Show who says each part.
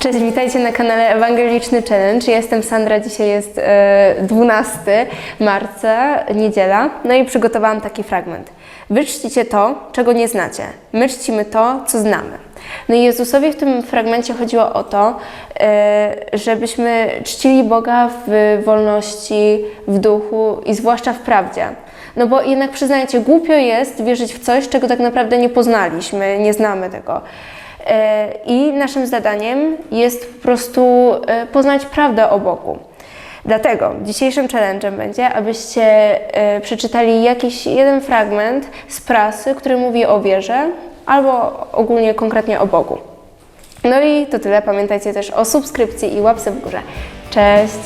Speaker 1: Cześć, witajcie na kanale Ewangeliczny Challenge. Jestem Sandra, dzisiaj jest e, 12 marca, niedziela. No i przygotowałam taki fragment. Wy czcicie to, czego nie znacie. My czcimy to, co znamy. No i Jezusowi w tym fragmencie chodziło o to, e, żebyśmy czcili Boga w wolności, w duchu i zwłaszcza w prawdzie. No bo jednak przyznajcie, głupio jest wierzyć w coś, czego tak naprawdę nie poznaliśmy, nie znamy tego. E, I naszym zadaniem jest po prostu e, poznać prawdę o Bogu. Dlatego dzisiejszym challengem będzie, abyście e, przeczytali jakiś jeden fragment z prasy, który mówi o wierze albo ogólnie konkretnie o Bogu. No i to tyle. Pamiętajcie też o subskrypcji i łapce w górze. Cześć!